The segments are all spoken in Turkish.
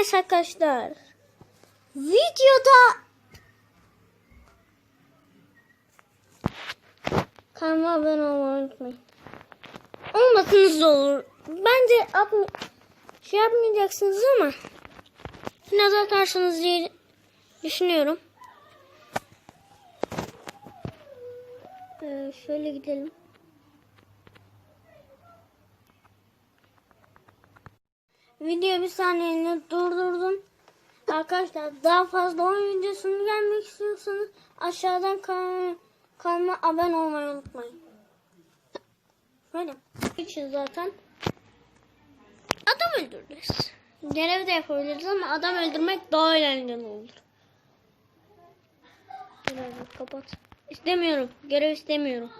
neyse arkadaşlar. Videoda kanalıma abone olmayı unutmayın. Olmasanız da olur. Bence atma, şey yapmayacaksınız ama yine de atarsınız diye düşünüyorum. Ee, şöyle gidelim. Video bir saniyeliğine durdurdum. Arkadaşlar daha fazla oyun videosunun gelmek istiyorsanız aşağıdan kan kanalıma abone olmayı unutmayın. Böyle. için zaten adam öldürürüz. Görev de yapabiliriz ama adam öldürmek daha eğlenceli olur. Görevi kapat. İstemiyorum. Görev istemiyorum.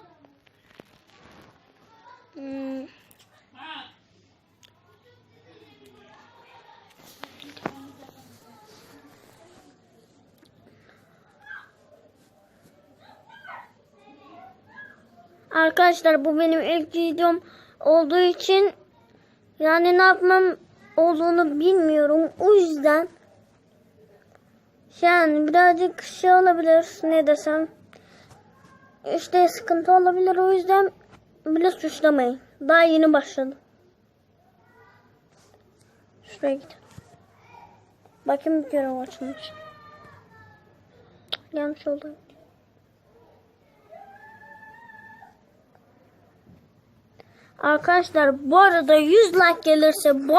Hmm. Arkadaşlar bu benim ilk videom olduğu için yani ne yapmam olduğunu bilmiyorum. O yüzden yani birazcık şey olabilir ne desem işte sıkıntı olabilir o yüzden bile suçlamayın. Daha yeni başladım. Şuraya git. Bakayım bir görev açmış. Yanlış oldu. Arkadaşlar bu arada 100 like gelirse bu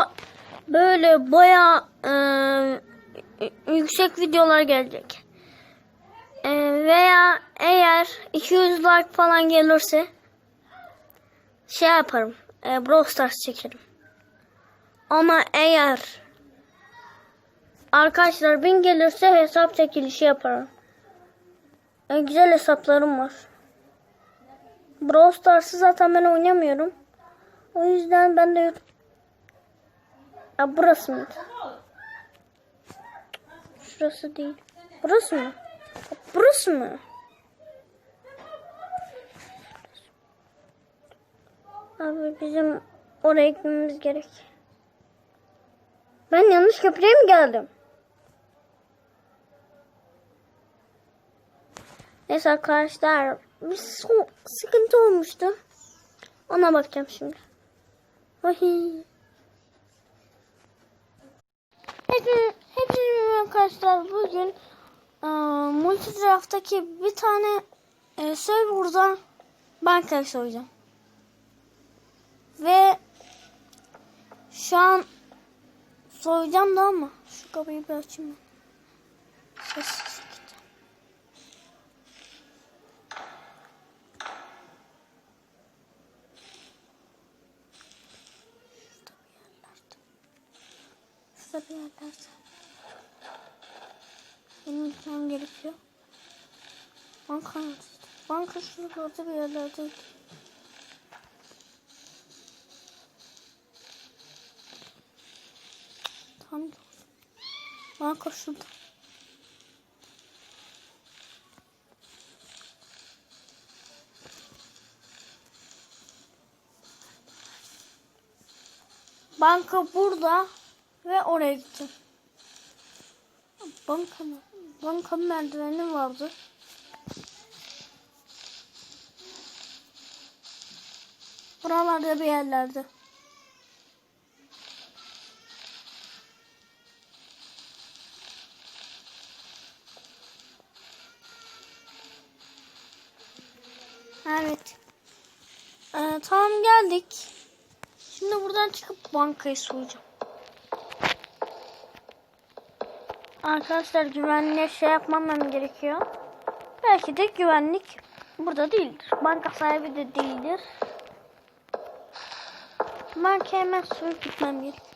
böyle baya e, yüksek videolar gelecek. E, veya eğer 200 like falan gelirse şey yaparım. E, Brawl Stars çekerim. Ama eğer arkadaşlar 1000 gelirse hesap çekilişi yaparım. E, güzel hesaplarım var. Brawl Stars'ı zaten ben oynamıyorum. O yüzden ben de. Ya burası mı? Şurası değil. Burası mı? Burası mı? Abi bizim oraya gitmemiz gerek. Ben yanlış köprüye mi geldim? Neyse arkadaşlar bir sıkıntı olmuştu. Ona bakacağım şimdi. Hepiniz, hepiniz arkadaşlar bugün e, multidraft'taki bir tane e, serverda bankayı soyacağım. Ve şu an soyacağım da ama şu kapıyı bir açayım ben. Şurada bir yerlerde. Benim gitmem gerekiyor. Banka? Banka şurada bir yerlerde. Tam Banka şurada. Banka burada ve oraya gittim. Banka? Banka merdiveni vardı. Buralarda bir yerlerde. Evet. Ee, tamam geldik. Şimdi buradan çıkıp bankayı soyacağım. Arkadaşlar güvenliğe şey yapmamam gerekiyor. Belki de güvenlik burada değildir. Banka sahibi de değildir. Banka hemen soyup gitmem gerek.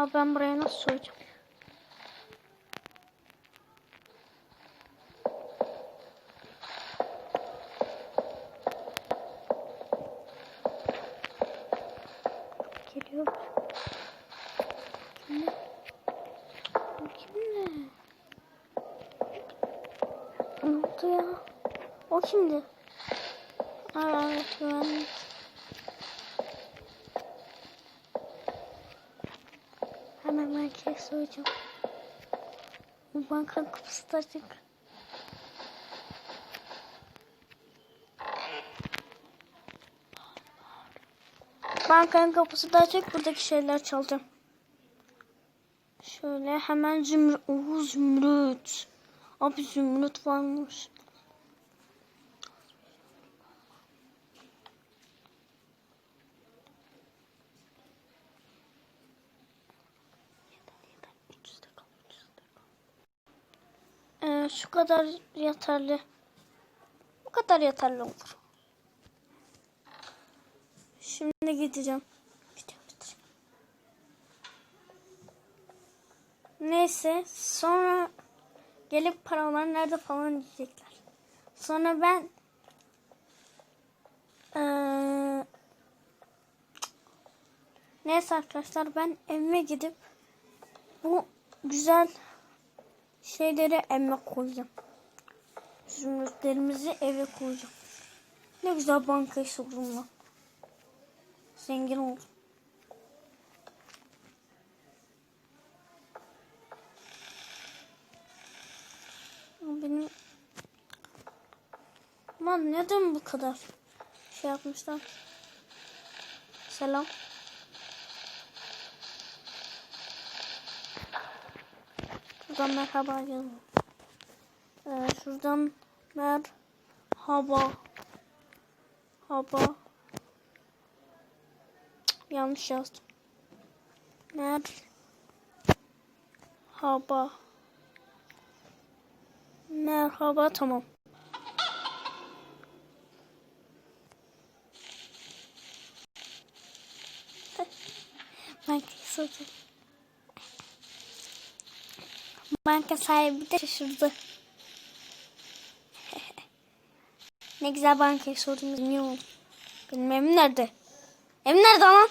Abi ben buraya nasıl soyacağım? Geliyor. Kimle? Kimle? Ne oldu ya? O şimdi. Aa, evet, güvenlik. Merkeze soracağım. Bu bankanın kapısı da açık. Bankanın kapısı da açık. Buradaki şeyler çalacağım. Şöyle hemen zümrüt. Oo, zümrüt. Abi zümrüt varmış. Ee, şu kadar yeterli. Bu kadar yeterli olur. Şimdi gideceğim. Neyse sonra gelip paralar nerede falan diyecekler. Sonra ben eee, neyse arkadaşlar ben evime gidip bu güzel şeyleri emme koyacağım. Zümrütlerimizi eve koyacağım. Ne güzel bankayı sordum lan. Zengin oldum. Benim Lan neden bu kadar şey yapmışlar? Selam. Şuradan merhaba yazalım. Ee, şuradan merhaba. Haba. Yanlış yazdım. Merhaba. Merhaba tamam. Banka soracağım. Banka sahibi de şaşırdı. ne güzel bankayı sordum bilmiyorum. Benim evim nerede? Evim nerede lan?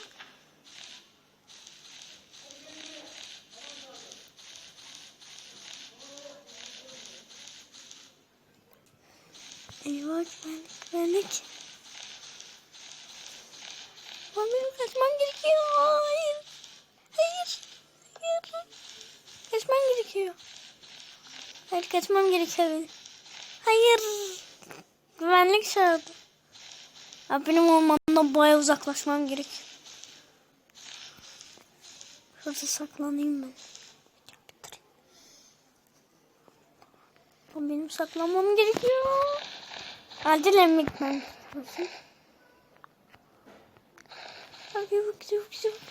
Eyvah güvenlik güvenlik. Lan benim kaçmam gerekiyor. Hayır. Hayır. Hayır. Kaçmam gerekiyor. Hayır kaçmam gerekiyor. Hayır. Güvenlik çağırdı. Abi benim ormandan baya uzaklaşmam gerek. Şurada saklanayım ben. Lan Benim saklanmam gerekiyor. Acilen gitmem lazım.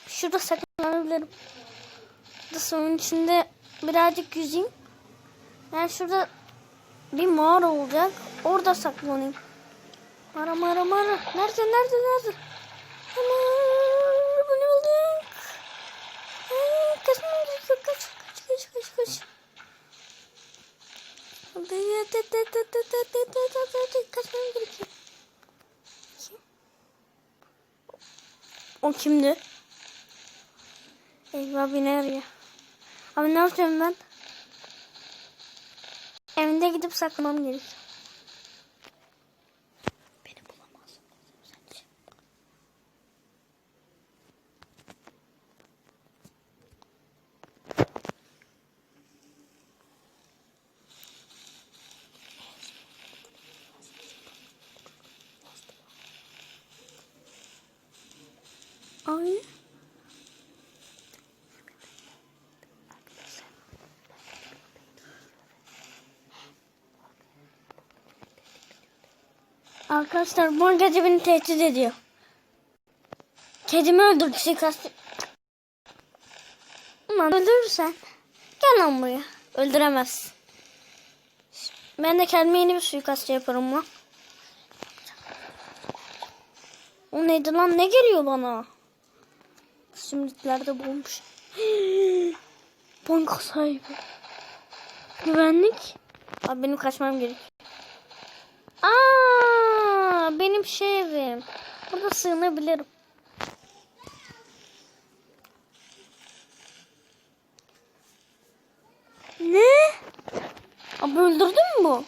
Şurada saklanabilirim. Burada suyun içinde birazcık yüzeyim. Yani şurada bir mağara olacak. Orada saklanayım. Mara mara mara. Nerede nerede nerede? Aman bu ne oldu? Ay, kaçmam gerekiyor. Kaç kaç kaç kaç kaç. Kaçmam gerekiyor. O kimdi? Eyvah beni arıyor. Abi ne yapacağım ben? Evinde gidip saklamam gerekiyor. Beni bulamaz. Ay. Arkadaşlar boncacı beni tehdit ediyor. Kedimi öldürdü suikast. Aman öldürürsen. Gel lan buraya. Öldüremez. Ben de kendime yeni bir suikastçı yaparım lan. O neydi lan? Ne geliyor bana? Simliklerde bulmuş. Banka sahibi. Güvenlik. Abi benim kaçmam gerek. Aa, benim şey evim. Burada sığınabilirim. Ne? Abi öldürdün mü bu?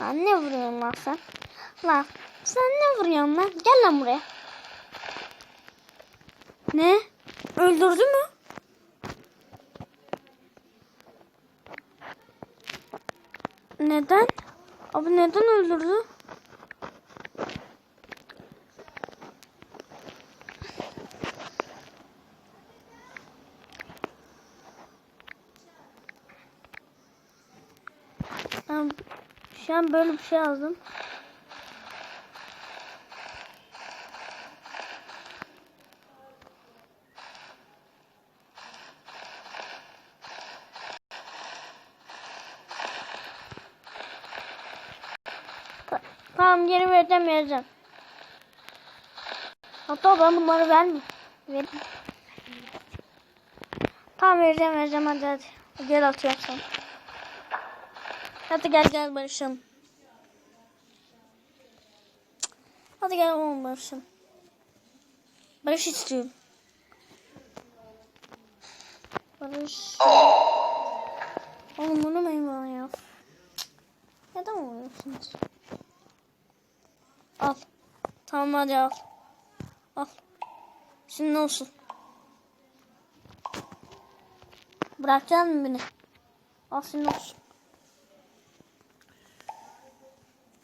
Lan ne vuruyorsun lan sen? Lan sen ne vuruyorsun lan? Gel lan buraya. Ne? Öldürdü mü? Neden? Abi neden öldürdü? Ben şu an böyle bir şey yazdım. Tamam geri vereceğim. Hatta ben bunları vermeyeyim. Ver. Tamam vereceğim vereceğim hadi hadi. Gel atıyorum sana. Hadi gel gel barışalım. Hadi gel oğlum barışalım. Barış istiyorum. Barış. Oğlum bunu mu ya? Neden oluyorsunuz? Al. Tamam hadi al. Al. Şimdi ne olsun? Bırakacaksın mı beni? Al şimdi olsun.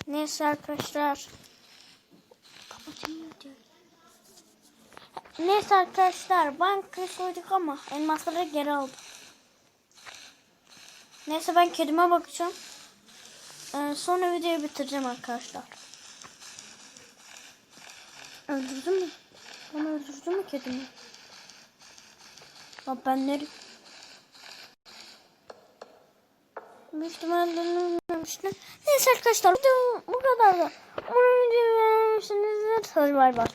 Neyse arkadaşlar. Kapatayım. Neyse arkadaşlar banka soyduk ama elmasları geri aldım. Neyse ben kedime bakacağım. Ee, sonra videoyu bitireceğim arkadaşlar. Öldürdü mü? Bana öldürdü mü kedimi? Lan ben nereye? Büyük ihtimalle öldürmemiştim. Neyse arkadaşlar bu kadar da. Umarım videoyu beğenmişsinizdir. Hadi bay bay.